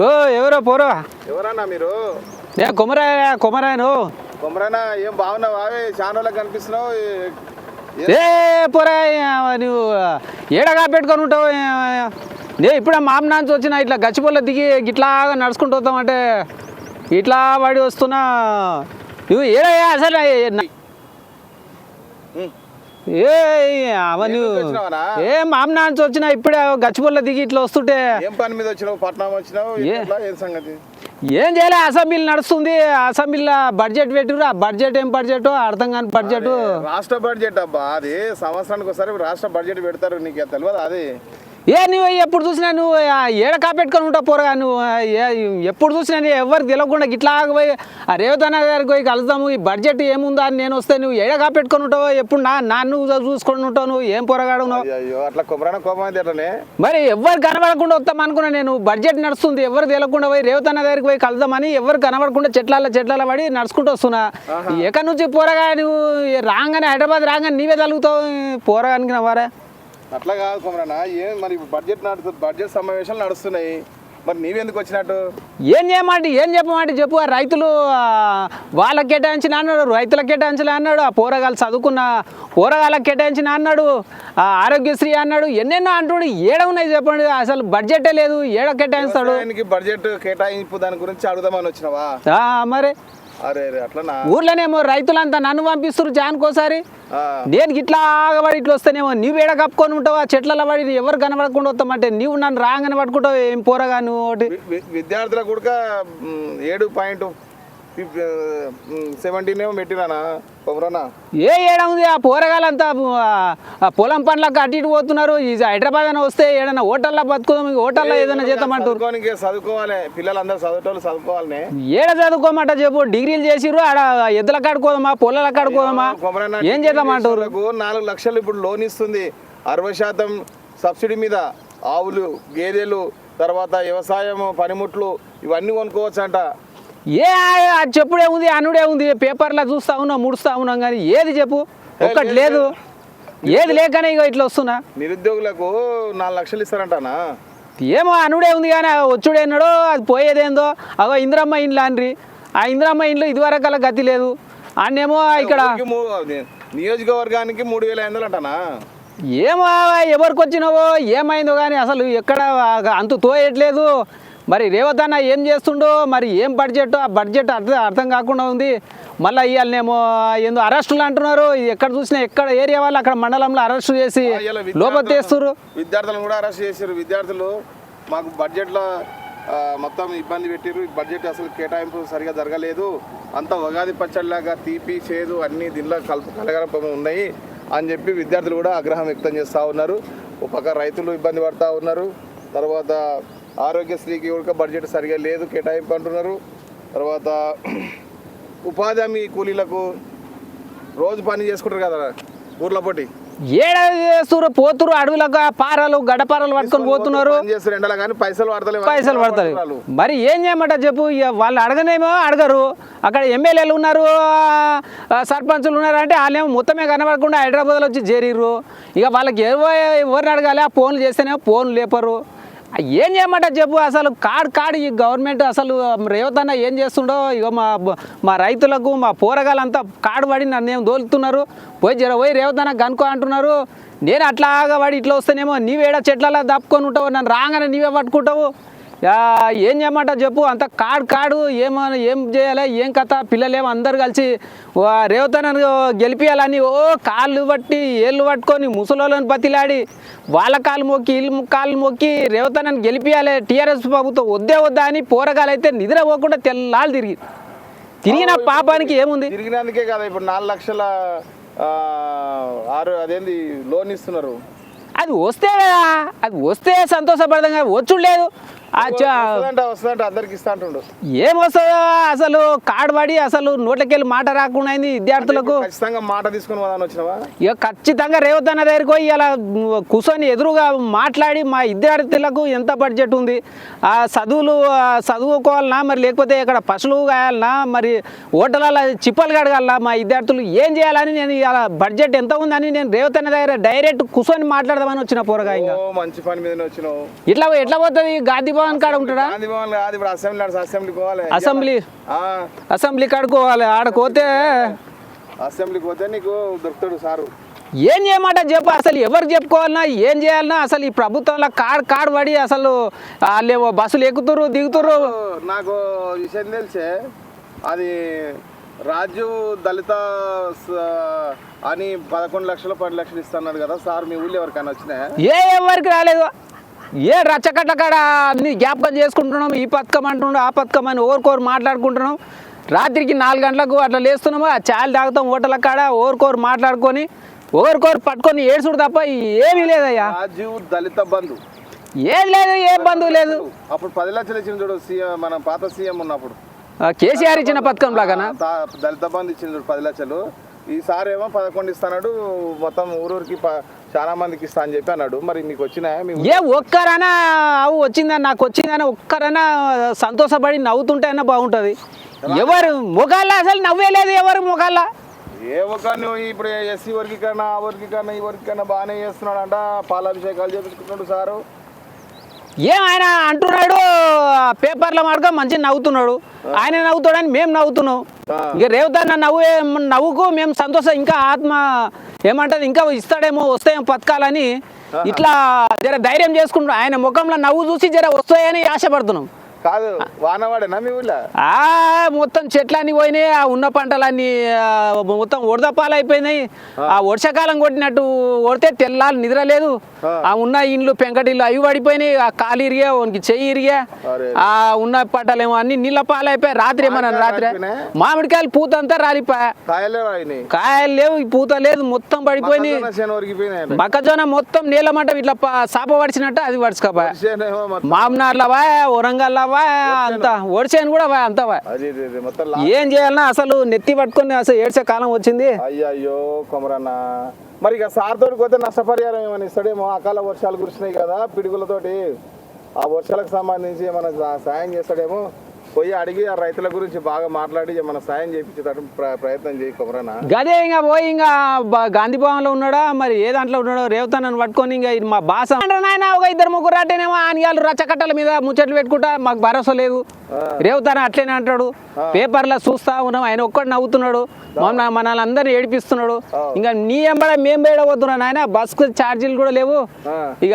ఓ ఎవరో పోరో? ఎవరన్నా మీరు? ఏ కొమరాయ కొమరాయను. కొమరన్నా ఏం బాగున్నావా? చాలా రోజులకు కనిపిస్తున్నావు. ఏ- పోరా నువ్వు ఏడగా పెట్టుకొని ఉంటావు నే ఇప్పుడే మామ నాంచి వచ్చిన ఇట్లా గచ్చిపొల్ల దిగి ఇట్లాగా నడుచుకుంటూ వస్తామంటే ఇట్లా పడి వస్తున్నా. నువ్వు ఏడయ్యా అసలు ఏ- ఉమ్. ఏ అవ నువ్వు ఎందుకు వచ్చినావనా? ఏ మామ నాంచి వచ్చిన ఇప్పుడే గచ్చిపొల్ల దిగి ఇట్లా వస్తుంటే. ఏం పని మీద వచ్చినావు? పట్నం వచ్చినావు? ఏం సంగతి? ఏం చేయలే? అసెంబ్లీ నడుస్తుంది. అసెంబ్లీలో బడ్జెట్ పెట్టిరు. ఆ బడ్జెట్ ఏం బడ్జెట్? అర్థం కాని బడ్జెట్. రాష్ట్ర బడ్జెట్ అబ్బా అది సంవత్సరానికి ఒకసారి రాష్ట్ర బడ్జెట్ పెడతారు నీకు తెలియదు అది? ఏ నువ్వు ఎప్పుడు చూసినా నువ్వు ఏడ కాపెట్టుకొని ఉంటావు పోరగా నువ్వు? ఎప్పుడు చూసినా నీ ఎవరికి తెలియకుండా ఇట్లా పోయి ఆ రేవతన్న గారికి పోయి కలుద్దాము ఈ బడ్జెట్ ఏముందా అని నేను వస్తే నువ్వు ఏడ కాపెట్టుకొని ఉంటావు ఎప్పుడు నా నాన్ను చూసుకొని ఉంటావు నువ్వు? ఏం పోరగాడు నువ్వు? అట్లా కొమరన్న కోపం అయితే మరి ఎవరు కనబడకుండా వస్తాం అనుకున్నా నేను బడ్జెట్ నడుస్తుంది ఎవరు తెలియకుండా పోయి రేవతన్న దగ్గరికి పోయి కలుద్దామని ఎవరు కనబడకుండా చెట్ల చెట్ల పడి నడుచుకుంటూ వస్తున్నా. ఎక్కడి నుంచి పోరగా నువ్వు? రాగానే హైదరాబాద్ రాగానే నీవే తలుగుతావు పోరగానికి వారా అట్లా కాదు కొమరన్న ఏం మరి బడ్జెట్ నడుస్తుంది బడ్జెట్ సమావేశాలు నడుస్తున్నాయి. మరి నీవెందుకు వచ్చినట్టు? ఏం చేయమంటే ఏం చెప్పమంటే చెప్పు ఆ రైతులు వాళ్ళకి కేటాయించిన అన్నాడు రైతులకు కేటాయించిన అన్నాడు ఆ పోరగాళ్ళు చదువుకున్న పోరగాళ్ళకి కేటాయించిన అన్నాడు ఆ ఆరోగ్యశ్రీ అన్నాడు ఎన్నెన్నో అంటుడు ఏడ ఉన్నాయి చెప్పండి అసలు బడ్జెటే లేదు ఏడ కేటాయిస్తాడు? బడ్జెట్ కేటాయింపు దాని గురించి అడుగుదామని వచ్చినావా? మరి ఊర్లోనేమో రైతులంతా నన్ను పంపిస్తారు జానుకోసారి నేను ఇట్లా ఆగబడి ఇట్లా వస్తేనేమో నువ్వు ఏడ కప్పుకొని ఉంటావు? ఆ చెట్లలో పడి ఎవరు కనబడకుండా వస్తామంటే నువ్వు నన్ను రాగానే పట్టుకుంటావు ఏం పోరగా నువ్వు ఒకటి. వి- వి- విద్యార్థులకు కూడా ఏడు పాయింట్ సెవెంటీన్ ఏమో పెట్టినానా? ఏ ఏడ ఉంది? ఆ పోరగాలంతా పొలం పనులకు అటు ఇటు పోతున్నారు. ఈ హైదరాబాద్ అని వస్తే ఏడన్నా హోటల్లో బతుకుదాం హోటల్లో ఏదైనా చేద్దామంటారు చదువుకోవాలి. పిల్లలందరూ చదువుకోవాలి చదువుకోవాలనే. ఏడ చదువుకోమంట చెప్పు? డిగ్రీలు చేసిర్రు ఆడ ఎద్దుల కాడుకోదామా పొలాల కాడుకోదామా ఏం చేద్దామంటారు నాలుగు లక్షలు ఇప్పుడు లోన్ ఇస్తుంది. అరవై శాతం సబ్సిడీ మీద ఆవులు గేదెలు తర్వాత వ్యవసాయం పనిముట్లు ఇవన్నీ కొనుక్కోవచ్చు అంట ఏ ఆ చెప్పుడే ఉంది అనుడే ఉంది పేపర్లో చూస్తా ఉన్నాం ముడుస్తా ఉన్నాం కానీ ఏది చెప్పు? ఒక్కటి లేదు ఏది లేకనే ఇక ఇట్లా వస్తున్నా. నిరుద్యోగులకు నాలుగు లక్షలు ఇస్తారంటానా? ఏమో అనుడే ఉంది కానీ ఆ వచ్చుడేనాడో అది పోయేదేందో. అగో ఇందిరమ్మ ఇండ్లు అండ్రి ఆ ఇందిరమ్మ ఇండ్లు ఇదివరకు అలా గతి లేదు. అన్నేమో ఇక్కడ నియోజకవర్గానికి మూడు వేల ఐదు వందలు అంటానా? ఏమో ఎవరికి వచ్చినావో ఏమైందో కానీ అసలు ఎక్కడ అంతు తోయట్లేదు. మరి రేవతన్న ఏం చేస్తుండో మరి ఏం బడ్జెట్ ఆ బడ్జెట్ అర్థం అర్థం కాకుండా ఉంది. మళ్ళీ ఇవాళనేమో ఏందో అరెస్టులు అంటున్నారు. ఎక్కడ చూసినా ఎక్కడ ఏరియా వాళ్ళు అక్కడ మండలంలో అరెస్టు చేసి ఆ, ఇలా లోపత్తేస్తున్నారు విద్యార్థులను కూడా అరెస్ట్ చేశారు విద్యార్థులు మాకు బడ్జెట్లో మొత్తం ఇబ్బంది పెట్టారు బడ్జెట్ అసలు కేటాయింపు సరిగా జరగలేదు. అంతా ఉగాది పచ్చడిలాగా తీపి చేదు అన్ని దీనిలో కలుపు కలగరపం ఉన్నాయి అని చెప్పి విద్యార్థులు కూడా ఆగ్రహం వ్యక్తం చేస్తూ ఉన్నారు. ఒక పక్క రైతులు ఇబ్బంది పడతా ఉన్నారు. తర్వాత ఆరోగ్యశ్రీకి కూడా బడ్జెట్ సరిగా లేదు కేటాయింపు అంటున్నారు తర్వాత ఉపాధి హామీ కూలీలకు రోజు పని చేసుకుంటారు కదా ఊర్లో పొట్టి ఏడ చేస్తున్నారు పోతురు అడవులకు పారలు గడపారలు పట్టుకొని పోతున్నారు. పైసలు పడతారు మరి ఏం చేయమంట చెప్పు? వాళ్ళు అడగనేమో అడగరు. అక్కడ ఎమ్మెల్యేలు ఉన్నారు సర్పంచులు ఉన్నారు అంటే వాళ్ళేమో మొత్తమే కనబడకుండా హైదరాబాద్లో వచ్చి చేరిర్రు. ఇక వాళ్ళకి ఎవరు ఎవరిని అడగాలి? ఆ ఫోన్లు చేస్తేనేమో ఫోన్లు లేపరు. ఏం చేయమంట చెప్పు అసలు కాడు కాడు ఈ గవర్నమెంట్ అసలు రేవతన్న ఏం చేస్తుండో ఇక మా మా రైతులకు మా పోరగాళ్ళంతా కాడు పడి నన్ను ఏం దోలుతున్నారు? పోయి జర పోయి రేవతన్న కనుక్కో అంటున్నారు నేను అట్లాగా వాడి ఇట్లా వస్తేనేమో నీవేడ చెట్లలో దప్పుకొని ఉంటావు నన్ను రాగానే నీవే పట్టుకుంటావు. ఏం చేయమంటావు చెప్పు. అంత కాడు కాడు ఏమ ఏం చేయాలి ఏం కథ? పిల్లలేమో అందరు కలిసి రేవతనను గెలిపియాలని ఓ కాళ్ళు పట్టి ఏళ్ళు పట్టుకొని ముసలోళ్ళని బతిలాడి వాళ్ళ కాళ్ళు మొక్కి ఇల్లు కాళ్ళు మొక్కి రేవతనని గెలిపియాలి. టీఆర్ఎస్ ప్రభుత్వం వద్దే వద్దా అని పోరగాలైతే నిద్ర పోకుండా తెల్లాలు తిరిగి తిరిగిన పాపానికి ఏముంది? తిరిగినందుకే కదా ఇప్పుడు నాలుగు లక్షల ఆరు అదేంది లోన్ ఇస్తున్నారు. అది వస్తే కదా అది వస్తే సంతోషపడదాం కదా వచ్చుడు లేదు. ఏమొస్తుందో అసలు కాడబడి అసలు నోట్లకెళ్ళి మాట రాకుండా అయింది విద్యార్థులకు. ఖచ్చితంగా మాట తీసుకొని ఇక ఖచ్చితంగా రేవత్ అన్న దగ్గరికి పోయి ఇలా కూర్చొని ఎదురుగా మాట్లాడి మా విద్యార్థులకు ఎంత బడ్జెట్ ఉంది? ఆ చదువులు ఆ చదువుకోవాలనా? మరి లేకపోతే ఇక్కడ పశువులు కాయాలనా? మరి హోటళ్ళ చిప్పలు కడగాలనా? మా విద్యార్థులు ఏం చేయాలని నేను ఇలా బడ్జెట్ ఎంత ఉందని నేను రేవత్ అన్న దగ్గర డైరెక్ట్ కూర్చొని మాట్లాడదామని వచ్చిన పోరగా ఇంకా. ఓ మంచి పని మీదనే వచ్చినావు. ఇట్లా ఎట్లా పోతుంది? గాంధీ భవన్ కాడ ఉంటాడా? గాంధీ భవన్ కాదు ఇప్పుడు అసెంబ్లీ నడుసు అసెంబ్లీకి పోవాలి. అసెంబ్లీ? అసెంబ్లీ కాడుకోవాలి ఆడకోతే అసెంబ్లీకి పోతే నీకు దొరుకుతాడు సారు. ఏం చేయమాట చెప్పు అసలు ఎవరికి చెప్పుకోవాలన్నా ఏం చేయాలన్నా అసలు ఈ ప్రభుత్వంలో కాడ్ కాడ్ పడి అసలు వాళ్ళేమో బస్సులు ఎక్కుతురు దిగుతురు నాకు విషయం తెలిసే అది రాజు దళిత స- అని పదకొండు లక్షలు పది లక్షలు ఇస్తున్నాడు కదా సార్ మీ ఊళ్ళో ఎవరికైనా వచ్చినాయా ఏ ఎవరికి రాలేదు? ఏ రచ్చకట్ల కాడ అన్ని జ్ఞాపకం చేసుకుంటున్నాం? ఈ పథకం అంటున్నాం ఆ పథకం అని ఓరుకోరు మాట్లాడుకుంటున్నాం. రాత్రికి నాలుగు గంటలకు అట్లా లేస్తున్నాము? ఆ చాయలు తాగుతాం హోటళ్ళ కాడ ఓరుకోరు మాట్లాడుకొని ఓరుకోరు పట్టుకొని ఏడ్చుడు తప్ప ఏమీ లేదయ్యా. దళిత బంధు. ఏది లేదు ఏ బంధువు లేదు. అప్పుడు పది లక్షలు ఇచ్చిన చూడు సీఎం మన పాత సీఎం ఉన్నప్పుడు. కేసీఆర్ ఇచ్చిన పథకం లాగానా? తా- దళిత బంధు ఇచ్చిన చూడు పది లక్షలు. ఈసారి ఏమో పదకొండు ఇస్తాడు మొత్తం ఊరూరికి ప- చాలా మందికి ఇస్తా అని చెప్పి అన్నాడు. మరి మీకు వచ్చినాయా? ఏ ఒక్కరైనా అవు వచ్చిందని నాకు వచ్చిందని ఒక్కరైనా సంతోషపడి నవ్వుతుంటేనే బాగుంటుంది. ఎవరు? ముఖాల్లో అసలు నవ్వే లేదు ఎవరు ముఖాల్లో ఏ ఒక్క నువ్వు ఇప్పుడు ఎస్సీ వరకు కన్నా ఆ వరకు కన్నా ఈ వరకు కన్నా బాగానే చేస్తున్నాడు అంట పాలాభిషేకాలు చేపించుకుంటున్నాడు సారు. ఏం ఆయన అంటున్నాడు పేపర్ల మాడక మంచిగా నవ్వుతున్నాడు. ఆయన నవ్వుతాడని మేము నవ్వుతున్నాం. ఇక రేవతన్న నవ్వు నవ్వుకు మేము సంతోషం ఇంకా ఆత్మ ఏమంటది ఇంకా ఇస్తాడేమో వస్తాయేమో పథకాలని. ఇట్లా జర ధైర్యం చేసుకుంటున్నాం ఆయన ముఖంలో నవ్వు చూసి జర వస్తాయని ఆశపడుతున్నాం. కాదు వానవాడేనా మీ ఊళ్ళో ఆ మొత్తం చెట్లన్నీ పోయినాయి ఆ ఉన్న పంటలన్నీ మొత్తం ఉడదపాలు అయిపోయినాయి ఆ వర్షాకాలం కొట్టినట్టు కొడితే తెల్లాలి నిద్ర లేదు. ఆ. ఉన్న ఇండ్లు పెంకటిల్లు అవి పడిపోయినాయి ఆ కాలు ఇరిగా వానికి చెయ్యి ఇరిగా. ఆ ఉన్న పంటలేమో అన్ని నీళ్ళ పాలు అయిపోయి రాత్రి ఏమన్నా రాత్రి? మామిడికాయలు పూత అంతా రాలిపోయా కాయలే లేవు పూత లేదు మొత్తం పడిపోయినాయి. మొక్కజొన్న మొత్తం నీళ్ళ మంట ఇట్లా సాప పడిచినట్టు అది పడుచుకోపోయా చేనేమో మొత్తం. అంత ఓడిచేను కూడా వా అంత ఏం చేయాలన్నా అసలు నెత్తి పట్టుకొని అసలు ఏడ్చే కాలం వచ్చింది. అయ్యయ్యో కొమరన్న. మరి ఇక సార్ తోటి పోతే నష్టపరిహారం ఏమైనా ఇస్తాడేమో? అకాల వర్షాలు కురిసినాయి కదా పిడుగులతోటి. ఆ వర్షాలకు సంబంధించి ఏమైనా సాయం చేస్తాడేమో? పోయి అడిగి ఆ రైతుల గురించి బాగా మాట్లాడి ఏమైనా సాయం చేయించేటట్టు ప్ర- ప్రయత్నం చేయి గదే ఇంకా పోయి ఇంకా గాంధీ భవన్లో ఉన్నాడా? మరి ఏ దాంట్లో ఉన్నాడో రేవుతానని పట్టుకొని ఇంకా మా బాస. నాయన ఒక ఇద్దరు ముగ్గురు అట్టేనేమో ఆనియాలు రచ్చకట్టల మీద ముచ్చట్లు పెట్టుకుంటా మాకు భరోసా లేదు. రేవుతాన అట్లేనే అంటాడు. పేపర్లో చూస్తా ఉన్నాం ఆయన ఒక్కడు నవ్వుతున్నాడు. మన మనల్ని అందరినీ ఏడిపిస్తున్నాడు. ఇంకా నీ ఎంబడ మేము వేయడవద్దున్నా నాయన బస్కు ఛార్జీలు కూడా లేవు. ఇక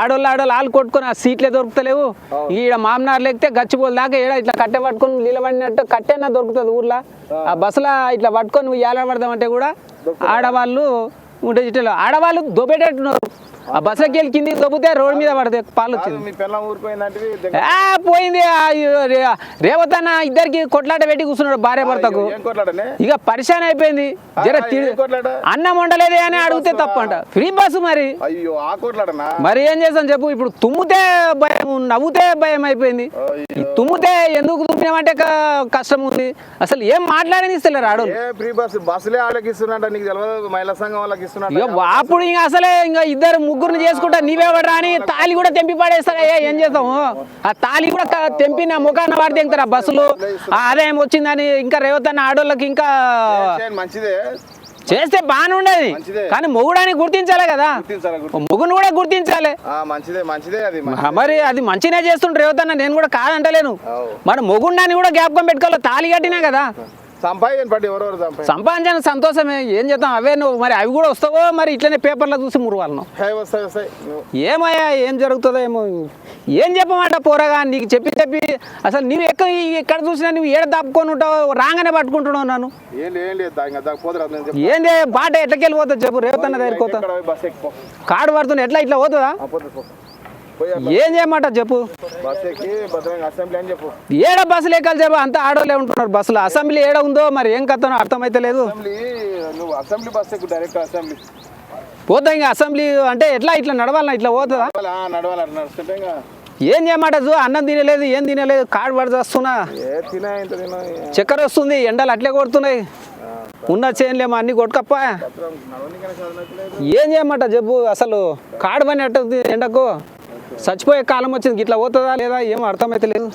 ఆడోళ్ళు ఆడోళ్ళు ఆలు కొట్టుకొని ఆ సీట్లే దొరుకుతలేవు. ఈడ మామనార్ లేకపోతే గచ్చిపోలు దాకా ఈడ ఇట్లా కట్టె పట్టుకొని నిలబడినట్టు కట్టెనా దొరుకుతుంది ఊర్లో? ఆ. బస్సులో ఇట్లా పట్టుకొని పడదామంటే కూడా ఆడవాళ్ళు ఉంటే ఇట్లా ఆడవాళ్ళు దొబ్బేటట్టున్నారు. ఆ బస్సులోకి వెళ్ళి కిందికి దొబ్బితే రోడ్డు మీద పడతాయి పాలు వచ్చింది. పోయింది. ఆ, రే- రేవతన్న ఇద్దరికి కొట్లాట పెట్టి కూర్చున్నాడు భార్య భర్తకు. ఇక పరిశాన్ అయిపోయింది. జర అన్నం వండలేదే అని అడిగితే తప్పంట. ఫ్రీ బస్సు మరి. మరి ఏం చేస్తాం చెప్పు ఇప్పుడు తుమ్మితే భయం నవ్వుతే భయం అయిపోయింది. తుమ్మితే ఎందుకు తుమ్మినామంటే కష్టం ఉంది అసలు ఏం మాట్లాడని ఇస్తలేరు ఆడోళ్ళు ఏ ఫ్రీ బస్ బస్సులే వాళ్ళకి ఇస్తున్నట్ట నీకు తెలియదు మహిళా సంఘం వాళ్ళకి ఇక ఇస్తున్నట్ట అప్పుడు ఇంకా అసలే ఇంకా ఇద్దరు ముగ్గురిని చేసుకుంటా నీవే పడరా అని తాలి కూడా తెంపి పడేస్తారా ఏం చేస్తాము ఆ తాలి కూడా తెంపి నా ముఖాన్ని వాడి తెంగుతారు ఆ బస్సులు. ఆ ఆదాయం వచ్చిందని ఇంకా రేవతన్న ఆడోళ్ళకి ఇంకా మంచిదే. చేస్తే బాగానే ఉండేది. కానీ మొగుడాన్ని గుర్తించాలి కదా. మొగుని కూడా గుర్తించాలి. ఆ, మంచిదే మంచిదే అది ఆ, మరి అది మంచిగా చేస్తుండ్రు రేవతన్న నేను కూడా కాదంటలేను. మరి మొగుండాన్ని కూడా జ్ఞాపకం పెట్టుకోవాలి తాలి కట్టినా కదా. సంపాదించిన సంతోషమే ఏం చేద్దాం? అవే నువ్వు మరి అవి కూడా వస్తావో? మరి ఇట్లనే పేపర్లో చూసి మురువాలను ఏమయ్యా ఏం జరుగుతుందో ఏమో. ఏం చెప్పమాట పోరగా? నీకు చెప్పి చెప్పి అసలు నీవు ఎక్కడ ఎక్కడ చూసినా నువ్వు ఏడ దాపుకొని ఉంటావు రాగానే పట్టుకుంటున్నావు నన్ను. ఏం లేదు బాట ఎట్లకెళ్ళి పోతుంది చెప్పు రేవతన్న దగ్గరికి పోతా. ఎక్కడ పోయి బస్ ఎక్కిపో కాడు పడుతుంది ఎట్లా ఇట్లా పోతుందా? ఏం చేయమాట చెప్పు. ఏడ బస్సులు ఎక్కాలి చెప్పు అంతా ఆడోళ్ళే ఉంటున్నారు బస్సులో. అసెంబ్లీ ఏడ ఉందో మరి ఏం కథనో అర్థమైతే లేదు అసెంబ్లీ నువ్వు బస్ డైరెక్ట్ అసెంబ్లీ. పోతా ఇంకా అసెంబ్లీ అంటే ఎట్లా ఇట్లా నడవాలన్నా ఇట్లా పోతుందా? నడవాలి? నడుస్తుంటే ఇంకా ఏం చేయమాట చూ అన్నం తినలేదు ఏం తినలేదు కాడు పడి వస్తున్నా చక్కెర వస్తుంది ఎండలు అట్లే కొడుతున్నాయి. ఉన్న చేయలేమో అన్ని కొట్టుకప్ప. ఏం చేయమంట చెప్పు అసలు కాడు పని ఎట్టుంది ఎండకు? చచ్చిపోయే కాలం వచ్చింది ఇట్లా పోతుందా లేదా? ఏమో అర్థమైతే లేదు